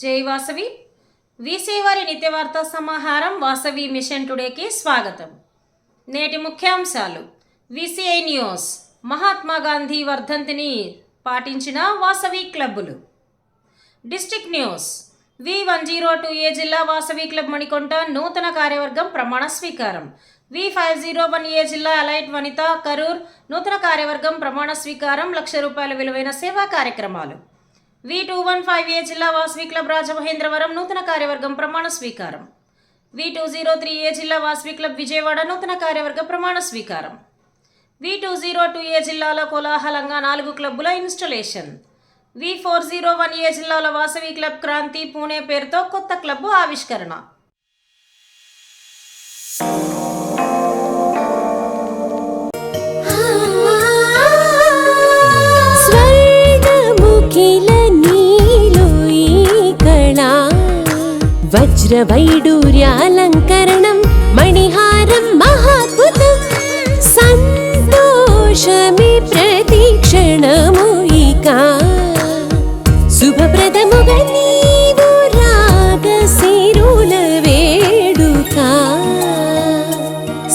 జై వాసవి. వీసీ వారి సమాహారం వాసవి మిషన్ టుడేకి స్వాగతం. నేటి ముఖ్యాంశాలు. VCI news. మహాత్మా గాంధీ వర్ధంతిని పాటించిన వాసవి క్లబ్బులు. District news. V one zero two A జిల్లా వాసవి క్లబ్ మణికొంట నూతన కార్యవర్గం ప్రమాణ స్వీకారం. V five zero one A జిల్లా అలైట్ వనిత కరూర్ నూతన కార్యవర్గం ప్రమాణ స్వీకారం లక్ష రూపాయల విలువైన సేవా కార్యక్రమాలు. V two one five A జిల్లా వాసవి క్లబ్ రాజమహేంద్రవరం నూతన కార్యవర్గం ప్రమాణ స్వీకారం. V two zero three A జిల్లా వాసవి క్లబ్ విజయవాడ నూతన కార్యవర్గ ప్రమాణ స్వీకారం. V two zero two A జిల్లాలో కోలాహలంగా నాలుగు క్లబ్బుల installation. V four zero one A జిల్లాలో వాసవి క్లబ్ క్రాంతి పూణే పేరుతో కొత్త క్లబ్బు ఆవిష్కరణ. వజ్రవైడూర్యాలంకరణం మణిహారం మహాద్భుతం సంతోషమే ప్రతిక్షణము ఇక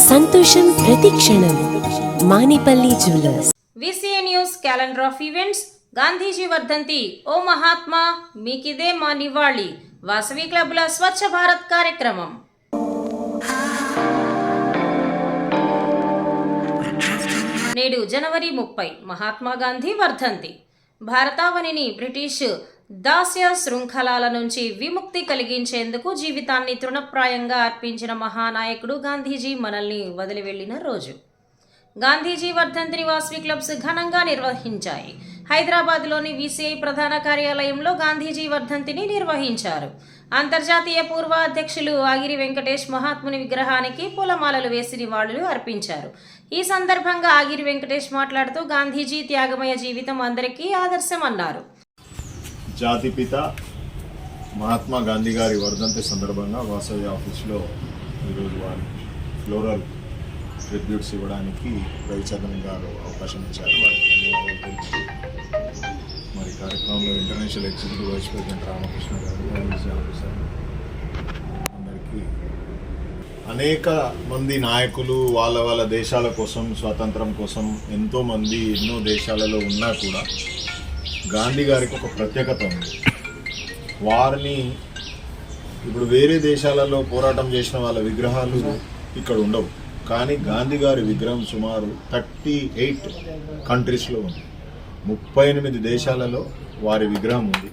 సంతోషం ప్రతిక్షణం Manipalli jewellers VCA news calendar of events Gandhiji వర్ధంతి ఓ మహాత్మా మీకిదే మా నివాళి వాసవి క్లబ్ల స్వచ్ఛ భారత్ కార్యక్రమం. నేడు జనవరి ముప్పై మహాత్మా గాంధీ వర్ధంతి. భారతావనిని బ్రిటిష్ దాస్య శృంఖలాల నుంచి విముక్తి కలిగించేందుకు జీవితాన్ని తృణప్రాయంగా అర్పించిన మహానాయకుడు గాంధీజీ మనల్ని వదిలి వెళ్ళిన రోజు. గాంధీజీ వర్ధంతిని వాస్వి క్లబ్స్ ఘనంగా నిర్వహించాయి. హైదరాబాద్లోని విసిఐ ప్రధాన కార్యాలయంలో గాంధీజీ వర్ధంతిని నిర్వహించారు. అంతర్జాతీయ పూర్వ అధ్యక్షులు ఆగిరి వెంకటేష్ మహాత్ముని విగ్రహానికి పూలమాలలు వేసి నివాళులు అర్పించారు. ఈ సందర్భంగా ఆగిరి వెంకటేష్ మాట్లాడుతూ గాంధీజీ త్యాగమయ జీవితం అందరికీ ఆదర్శమన్నారు. జాతిపిత మహాత్మా గాంధీ గారి వర్ధంతి సందర్భంగా వాసవి ఆఫీస్లో ఈరోజు వారి ఫ్లోరల్ ట్రిబ్యూట్స్ ఇవ్వడానికి రవిచంద్రన్ గారు అవకాశం ఇచ్చారు. వారికి ధన్యవాదాలు కార్యక్రమంలో international executive vice president Ramakrishna గారు ఆఫీసర్ అందరికీ అనేక మంది నాయకులు వాళ్ళ వాళ్ళ దేశాల కోసం స్వాతంత్రం కోసం ఎంతో మంది ఎన్నో దేశాలలో ఉన్నా కూడా గాంధీ గారికి ఒక ప్రత్యేకత ఉంది. వారిని ఇప్పుడు వేరే దేశాలలో పోరాటం చేసిన వాళ్ళ విగ్రహాలు ఇక్కడ ఉండవు. కానీ గాంధీ గారి విగ్రహం సుమారు థర్టీ ఎయిట్ కంట్రీస్లో ఉంది. ముప్పై ఎనిమిది దేశాలలో వారి విగ్రహం ఉంది.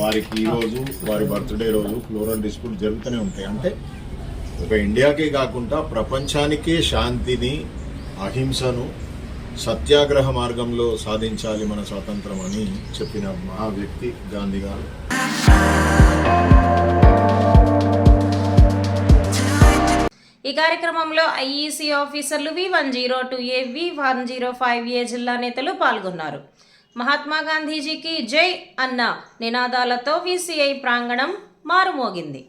వారికి ఈరోజు వారి బర్త్డే రోజు ఫ్లోరల్ డిస్ప్యూట్ జరుగుతూనే ఉంటాయి. అంటే ఒక ఇండియాకే కాకుండా ప్రపంచానికే శాంతిని అహింసను సత్యాగ్రహ మార్గంలో సాధించాలి మన స్వాతంత్రం అని చెప్పిన మహా వ్యక్తి గాంధీ గారు. ఈ కార్యక్రమంలో ఐఈసీ ఆఫీసర్లు V one zero two A V one zero five A జిల్లా నేతలు పాల్గొన్నారు. మహాత్మా గాంధీజీకి జై అన్న నినాదాలతో విసిఐ ప్రాంగణం మారుమోగింది.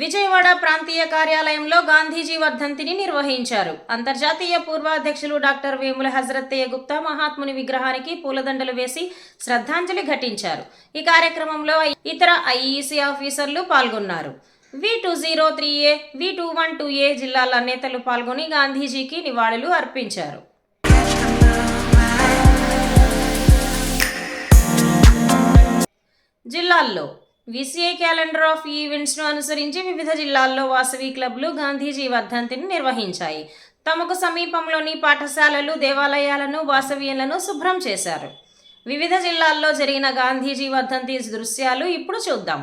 విజయవాడ ప్రాంతీయ కార్యాలయంలో గాంధీజీ వర్ధంతిని నిర్వహించారు. అంతర్జాతీయ పూర్వాధ్యక్షులు డాక్టర్ వేముల హజరత్తయ్య గుప్తా మహాత్ముని విగ్రహానికి పూలదండలు వేసి శ్రద్ధాంజలి ఘటించారు. ఈ కార్యక్రమంలో ఇతర ఐఈసీ ఆఫీసర్లు పాల్గొన్నారు. V two zero three A V two one two A జిల్లాల నేతలు పాల్గొని గాంధీజీకి నివాళులు అర్పించారు. జిల్లాల్లో విసిఐ క్యాలెండర్ ఆఫ్ ఈవెంట్స్ను అనుసరించి వివిధ జిల్లాల్లో వాసవి క్లబ్లు గాంధీజీ వర్ధంతిని నిర్వహించాయి. తమకు సమీపంలోని పాఠశాలలు దేవాలయాలను వాసవీయులను శుభ్రం చేశారు. వివిధ జిల్లాల్లో జరిగిన గాంధీజీ వర్ధంతి దృశ్యాలు ఇప్పుడు చూద్దాం.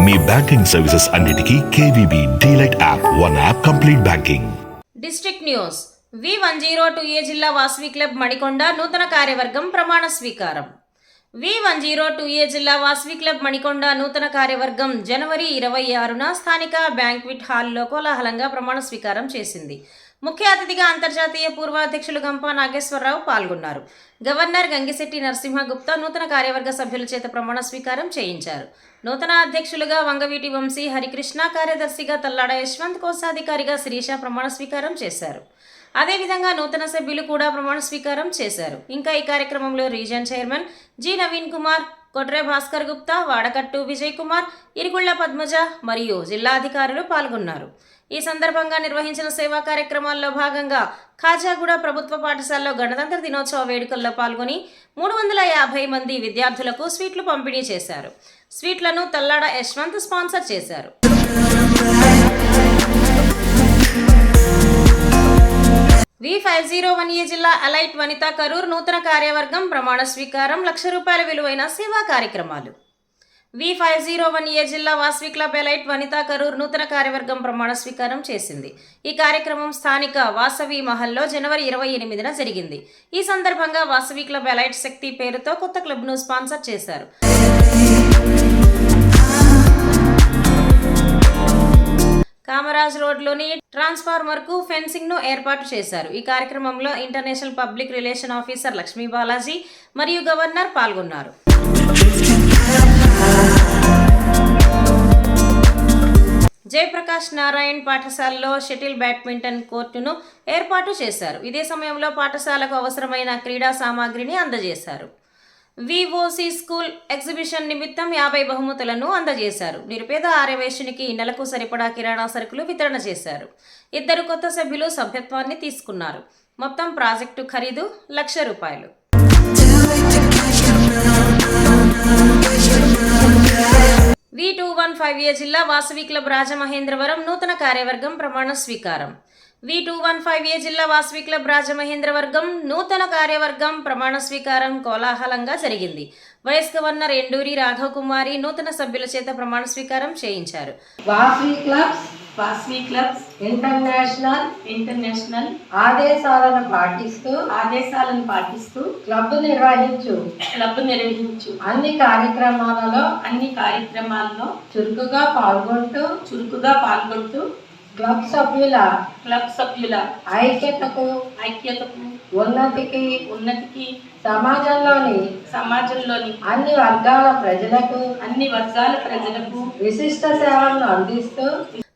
మీ బ్యాంకింగ్ సర్వీసెస్ అన్నిటికీ KVB delight app one app complete banking. District news. V one zero two A జిల్లా వాసవి క్లబ్ మణికొండ నూతన కార్యవర్గం ప్రమాణ స్వీకారం. V one zero two A జిల్లా వాసవి క్లబ్ మణికొండ నూతన కార్యవర్గం జనవరి ఇరవై ఆరున స్థానిక బ్యాంక్విట్ హాల్లో కోలాహలంగా ప్రమాణ స్వీకారం చేసింది. ముఖ్య అతిథిగా అంతర్జాతీయ పూర్వ అధ్యక్షులు గంపా నాగేశ్వరరావు పాల్గొన్నారు. గవర్నర్ గంగిశెట్టి నరసింహగుప్తా నూతన కార్యవర్గ సభ్యుల చేత ప్రమాణ స్వీకారం చేయించారు. నూతన అధ్యక్షులుగా వంగవీటి వంశీ హరికృష్ణ కార్యదర్శిగా తల్లాడ యశ్వంత్ కోశాధికారిగా శిరీష ప్రమాణ స్వీకారం చేశారు. అదేవిధంగా నూతన సభ్యులు కూడా ప్రమాణ స్వీకారం చేశారు. ఇంకా ఈ కార్యక్రమంలో region chairman G Naveen Kumar Kotre Bhaskar Gupta Vadakattu Vijay Kumar Irugulla Padmaja మరియు జిల్లా అధికారులు పాల్గొన్నారు. ఈ సందర్భంగా నిర్వహించిన సేవా కార్యక్రమాల్లో భాగంగా ఖాజాగూడ ప్రభుత్వ పాఠశాలలో గణతంత్ర దినోత్సవ వేడుకల్లో పాల్గొని మూడు వందల యాభై మంది విద్యార్థులకు స్వీట్లు పంపిణీ చేశారు. స్వీట్లను తల్లాడ యశ్వంత్ స్పాన్సర్ చేశారు. V five zero one A జిల్లా అలైట్ వనితా కరూర్ నూతన కార్యవర్గం ప్రమాణ స్వీకారం లక్ష రూపాయల విలువైన సేవా కార్యక్రమాలు. V five zero one A జిల్లా వాస్వి క్లబ్ ఎలైట్ వనితా కరూర్ నూతన కార్యవర్గం ప్రమాణ స్వీకారం చేసింది. ఈ కార్యక్రమం స్థానిక వాసవి మహల్లో జనవరి ఇరవై ఎనిమిదిన జరిగింది. ఈ సందర్భంగా వాసవి క్లబ్ ఎలైట్ శక్తి పేరుతో కొత్త క్లబ్ను స్పాన్సర్ చేశారు. కామరాజ్ రోడ్లోని ట్రాన్స్ఫార్మర్కు ఫెన్సింగ్ను ఏర్పాటు చేశారు. ఈ కార్యక్రమంలో international public relation officer Lakshmi Balaji మరియు గవర్నర్ పాల్గొన్నారు. జయప్రకాష్ నారాయణ్ పాఠశాలలో షటిల్ బ్యాడ్మింటన్ కోర్టును ఏర్పాటు చేశారు. ఇదే సమయంలో పాఠశాలకు అవసరమైన క్రీడా సామాగ్రిని అందజేశారు. విఓసి స్కూల్ ఎగ్జిబిషన్ నిమిత్తం యాభై బహుమతులను అందజేశారు. నిరుపేద ఆర్యవేశునికి నెలకు సరిపడా కిరాణా సరుకులు వితరణ చేశారు. ఇద్దరు కొత్త సభ్యులు సభ్యత్వాన్ని తీసుకున్నారు. మొత్తం ప్రాజెక్టు ఖరీదు లక్ష రూపాయలు. V two one five A జిల్లా వాసవి క్లబ్ రాజమహేంద్రవరం నూతన కార్యవర్గం ప్రమాణ స్వీకారం. V two one five A జిల్లా వాసవి క్లబ్ రాజమహేంద్రవర్గం నూతన కార్యవర్గం ప్రమాణ స్వీకారం కోలాహలంగా జరిగింది. వైస్ గవర్నర్ ఎండూరి రాఘవ్ కుమారి నూతన సభ్యుల చేత ప్రమాణ స్వీకారం చేయించారు. Vasavi clubs Vasavi clubs international international ఆదేశాలను పాటిస్తూ ఆదేశాలను పాటిస్తూ క్లబ్ నిర్వహించు. క్లబ్ నిర్వహించు. అన్ని కార్యక్రమాలలో అన్ని కార్యక్రమాల్లో చురుకుగా పాల్గొంటూ చురుకుగా పాల్గొంటూ క్లబ్ సభ్యుల క్లబ్ సభ్యుల ఐక్యతకు ఐక్యతకు ఉన్నతికి ఉన్నతికి సమాజంలోని సమాజంలోని అన్ని వర్గాల ప్రజలకు అన్ని వర్గాల ప్రజలకు విశిష్ట సేవలను అందిస్తూ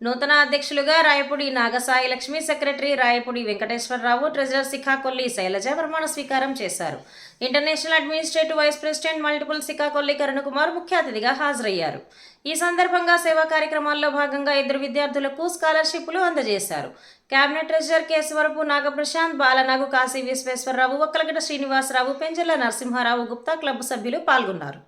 నూతన అధ్యక్షులుగా రాయపూడి నాగసాయి లక్ష్మి సెక్రటరీ రాయపూడి వెంకటేశ్వరరావు ట్రెజరర్ సిఖాకొల్లి శైలజ ప్రమాణ స్వీకారం చేశారు. International administrative vice president multiple Sikakolli Karunakumar ముఖ్య అతిథిగా హాజరయ్యారు. ఈ సందర్భంగా సేవా కార్యక్రమాల్లో భాగంగా ఇద్దరు విద్యార్థులకు స్కాలర్షిప్లు అందజేశారు. Cabinet treasurer Kesavarapu Nagaprasanth Balanagu Kasi Visweswararao Okkalagadda Srinivasarao Penjala Narasimharao Gupta club సభ్యులు పాల్గొన్నారు.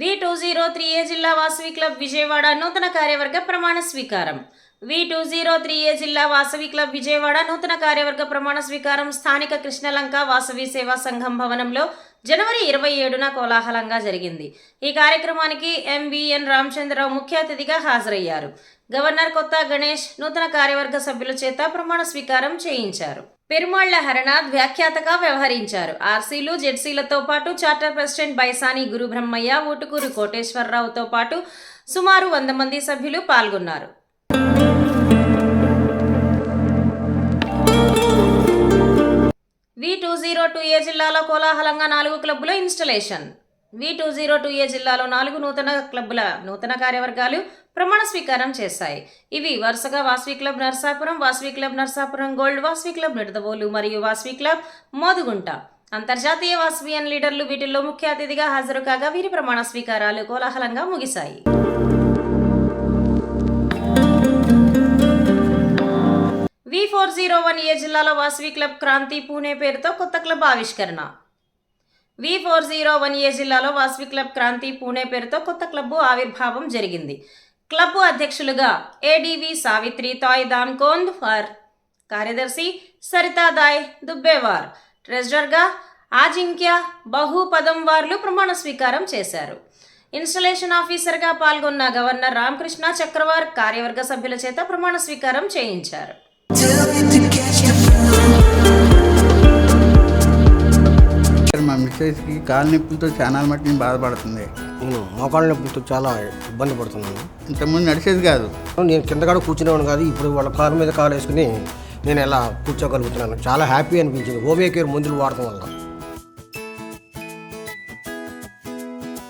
V two zero three A జిల్లా వాసవి క్లబ్ విజయవాడ నూతన కార్యవర్గ ప్రమాణ స్వీకారం. V two zero three A జిల్లా వాసవి క్లబ్ విజయవాడ నూతన కార్యవర్గ ప్రమాణ స్వీకారం స్థానిక కృష్ణలంక వాసవి సేవా సంఘం భవనంలో జనవరి ఇరవై ఏడున కోలాహలంగా జరిగింది. ఈ కార్యక్రమానికి ఎంవిఎన్ రామచంద్రరావు ముఖ్య అతిథిగా హాజరయ్యారు. గవర్నర్ కొత్త గణేష్ నూతన కార్యవర్గ సభ్యుల చేత ప్రమాణ స్వీకారం చేయించారు. పెరుమాళ్ళ హరనాథ్ వ్యాఖ్యాతగా వ్యవహరించారు. ఆర్సీలు జెడ్సీలతో పాటు చార్టర్ ప్రెసిడెంట్ బైసాని గురు బ్రహ్మయ్య ఊటుకూరు కోటేశ్వరరావుతో పాటు సుమారు వంద మంది సభ్యులు పాల్గొన్నారు. V two zero two A జిల్లాలో కోలాహలంగా నాలుగు క్లబ్బుల installation. V two zero two A జిల్లాలో నాలుగు నూతన క్లబ్ల నూతన కార్యవర్గాలు ప్రమాణ స్వీకారం చేశాయి. ఇవి వరుసగా Vasavi club Narsapuram Vasavi club Narsapuram gold Vasavi club Nidadavolu మరియు వాస్వి క్లబ్ మోదుగుంట. అంతర్జాతీయ వాస్వియన్ లీడర్లు వీటిల్లో ముఖ్య అతిథిగా హాజరు కాగా వీరి ప్రమాణ స్వీకారాలు కోలాహలంగా ముగిశాయి. V four zero one A జిల్లాలో వాసవి క్లబ్ క్రాంతి పూణే పేరుతో కొత్త క్లబ్ ఆవిష్కరణ. V four zero one A జిల్లాలో వాస్వి క్లబ్ క్రాంతి పూణే పేరుతో కొత్త క్లబ్బు ఆవిర్భావం జరిగింది. క్లబ్బు అధ్యక్షులుగా ఏడివి సావిత్రి తాయ్ దాన్కోంద్ ఫర్ కార్యదర్శి సరితా దాయ్ దుబ్బేవార్. ట్రెజరర్గా ఆజింక్య బహుపదం వార్లు ప్రమాణ స్వీకారం చేశారు. ఇన్స్టలేషన్ ఆఫీసర్గా పాల్గొన్న గవర్నర్ రామకృష్ణ చక్రవార్ కార్యవర్గ సభ్యుల చేత ప్రమాణ స్వీకారం చేయించారు. మా మిస్సెస్కి కాలు నొప్పులతో చాలా మట్టి నేను బాధపడుతుంది. నేను మోకాళ్ళ నొప్పులతో చాలా ఇబ్బంది పడుతున్నాను. ఇంతకుముందు నడిచేది కాదు. నేను కింద కూడా కూర్చునేవాడు కాదు ఇప్పుడు వాళ్ళ కాలు మీద కాలు వేసుకుని నేను ఎలా కూర్చోగలుగుతున్నాను. చాలా హ్యాపీ అనిపించింది. హోమియో కేర్ మందులు వాడటం వల్ల.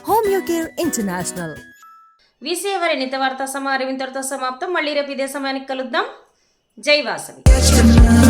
Homeo care international. వీసీ వారి నిత్య వార్తా ఇంతటితో సమాప్తం. మళ్ళీ రేపు ఇదే సమయానికి కలుద్దాం. జై వాసవి.